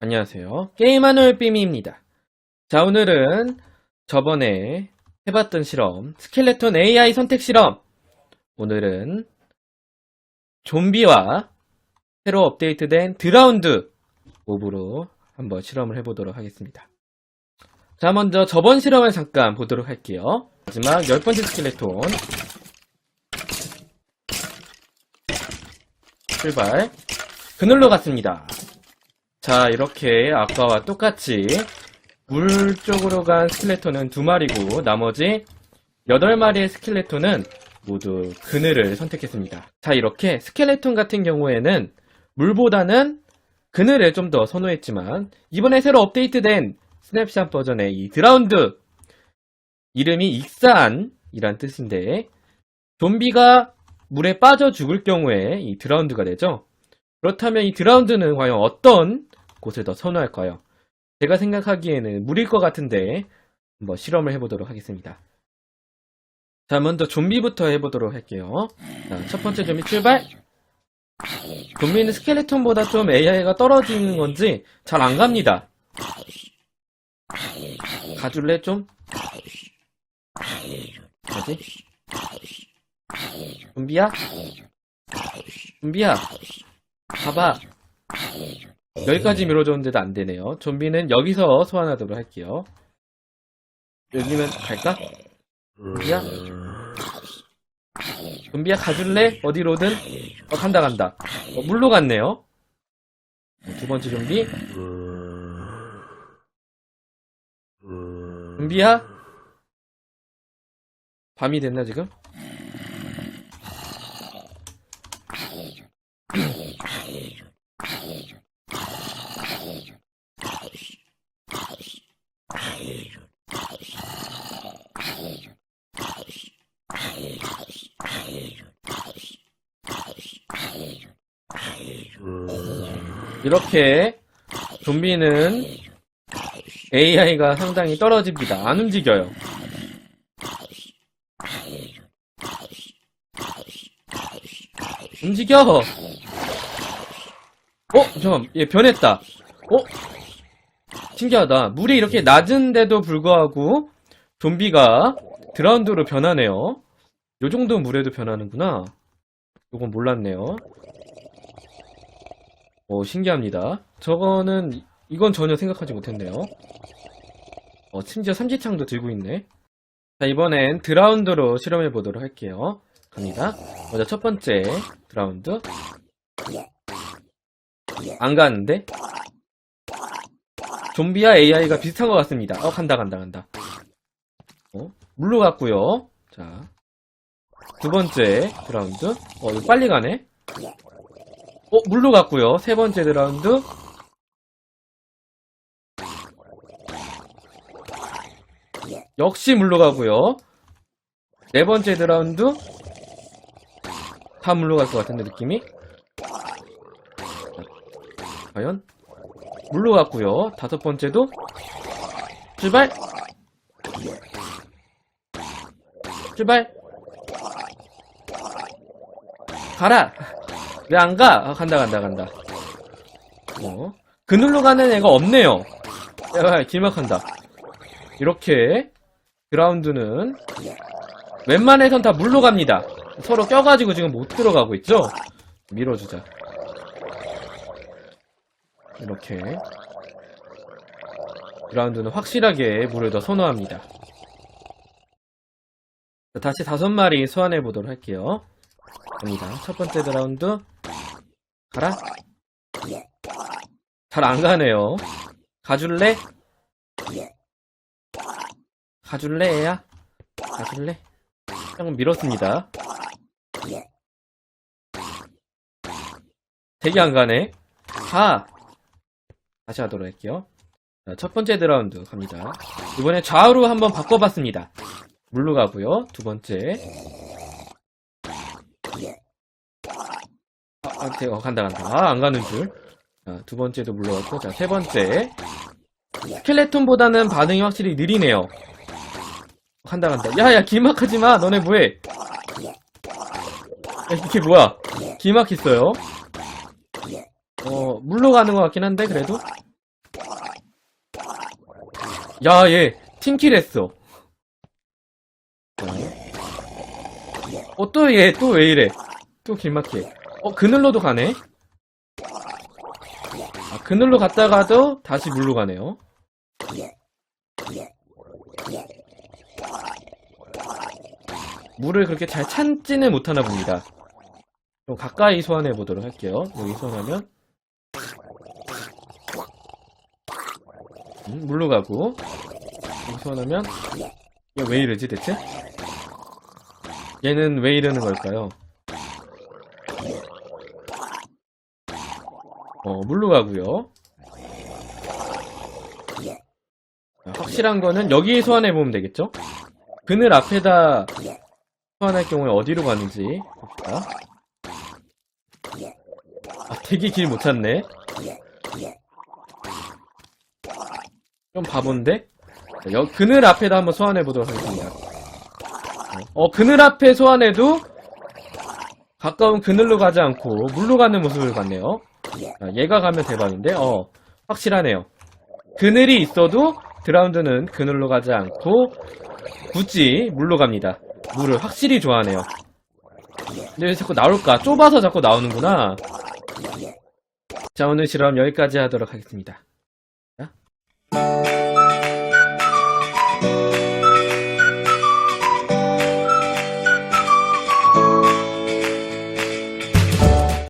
안녕하세요. 게임하는 삐미입니다. 자, 오늘은 저번에 해봤던 실험, 스켈레톤 AI 선택 실험. 오늘은 좀비와 새로 업데이트된 드라운드 몹으로 한번 실험을 해보도록 하겠습니다. 자, 먼저 저번 실험을 잠깐 보도록 할게요. 마지막 열 번째 스켈레톤. 출발. 그늘로 갔습니다. 자, 이렇게 아까와 똑같이 물 쪽으로 간 스켈레톤은 두 마리고 나머지 여덟 마리의 스켈레톤은 모두 그늘을 선택했습니다. 자, 이렇게 스켈레톤 같은 경우에는 물보다는 그늘을 좀 더 선호했지만 이번에 새로 업데이트된 스냅샷 버전의 이 드라운드 이름이 익사안이란 뜻인데 좀비가 물에 빠져 죽을 경우에 이 드라운드가 되죠. 그렇다면 이 드라운드는 과연 어떤 곳을 더 선호할까요? 제가 생각하기에는 물일 것 같은데 한번 실험을 해보도록 하겠습니다. 자, 먼저 좀비부터 해보도록 할게요. 자, 첫 번째 좀비 출발! 좀비는 스켈레톤보다 좀 AI가 떨어지는 건지 잘 안 갑니다. 가줄래 좀? 뭐지? 좀비야? 좀비야! 가봐! 여기까지 밀어줬는데도 안 되네요. 좀비는 여기서 소환하도록 할게요. 여기면 갈까? 좀비야? 좀비야 가줄래? 어디로든? 어, 간다, 간다. 어, 물로 갔네요. 두 번째 좀비. 좀비야? 밤이 됐나, 지금? 이렇게 좀비는 AI가 상당히 떨어집니다. 안 움직여요. 움직여! 어? 잠깐, 얘 변했다. 어? 신기하다. 물이 이렇게 낮은데도 불구하고 좀비가 드라운드로 변하네요. 요 정도 물에도 변하는구나. 요건 몰랐네요. 어, 신기합니다. 저거는, 이건 전혀 생각하지 못했네요. 어, 심지어 삼지창도 들고 있네. 자, 이번엔 드라운드로 실험해 보도록 할게요. 갑니다. 먼저 첫 번째 드라운드. 안 가는데? 좀비와 AI가 비슷한 것 같습니다. 어, 간다, 간다, 간다. 어, 물로 갔고요. 자, 두 번째 드라운드. 어, 빨리 가네? 어, 물로 갔고요. 세 번째 드라운드. 역시 물로 가고요. 네 번째 드라운드. 다 물로 갈것 같은데, 느낌이? 과연? 물로 갔고요. 다섯 번째도. 출발! 출발! 가라! 왜 안 가? 아, 간다, 간다, 간다. 어. 그늘로 가는 애가 없네요. 야, 길막한다. 이렇게, 그라운드는, 웬만해선 다 물로 갑니다. 서로 껴가지고 지금 못 들어가고 있죠? 밀어주자. 이렇게. 그라운드는 확실하게 물을 더 선호합니다. 자, 다시 다섯 마리 소환해 보도록 할게요. 갑니다. 첫 번째 드라운드. 가라. 잘 안 가네요. 가줄래? 가줄래, 애야? 가줄래? 한번 밀었습니다. 되게 안 가네. 가! 다시 하도록 할게요. 자, 첫 번째 드라운드 갑니다. 이번에 좌우로 한번 바꿔봤습니다. 물로 가고요. 두 번째. 아, 아, 대- 어, 간다, 간다. 아, 안 가는 줄. 자, 두 번째도 물러갔고, 자, 세 번째. 스켈레톤보다는 반응이 확실히 느리네요. 간다, 간다. 야, 야, 길막하지 마. 너네 뭐해? 야, 이게 뭐야? 길막했어요. 어, 물로 가는 것 같긴 한데, 그래도. 야, 얘, 팀킬 했어. 어, 또 얘, 또 왜 이래? 또 길막해. 어, 그늘로도 가네? 아, 그늘로 갔다가도 다시 물로 가네요. 물을 그렇게 잘 참지는 못하나 봅니다. 좀 가까이 소환해 보도록 할게요. 여기 소환하면 음, 물로 가고 여기 소환하면 얘 왜 이러지 대체? 얘는 왜 이러는 걸까요? 어, 물로 가고요. 자, 확실한 거는 여기 소환해 보면 되겠죠? 그늘 앞에다 소환할 경우에 어디로 가는지 봅시다. 아, 되게 길 못 찾네. 좀 바본데? 자, 여, 그늘 앞에다 한번 소환해 보도록 하겠습니다. 어, 그늘 앞에 소환해도 가까운 그늘로 가지 않고 물로 가는 모습을 봤네요. 자, 얘가 가면 대박인데, 어, 확실하네요. 그늘이 있어도 드라운드는 그늘로 가지 않고 굳이 물로 갑니다. 물을 확실히 좋아하네요. 근데 왜 자꾸 나올까? 좁아서 자꾸 나오는구나. 자, 오늘 실험 여기까지 하도록 하겠습니다. 자.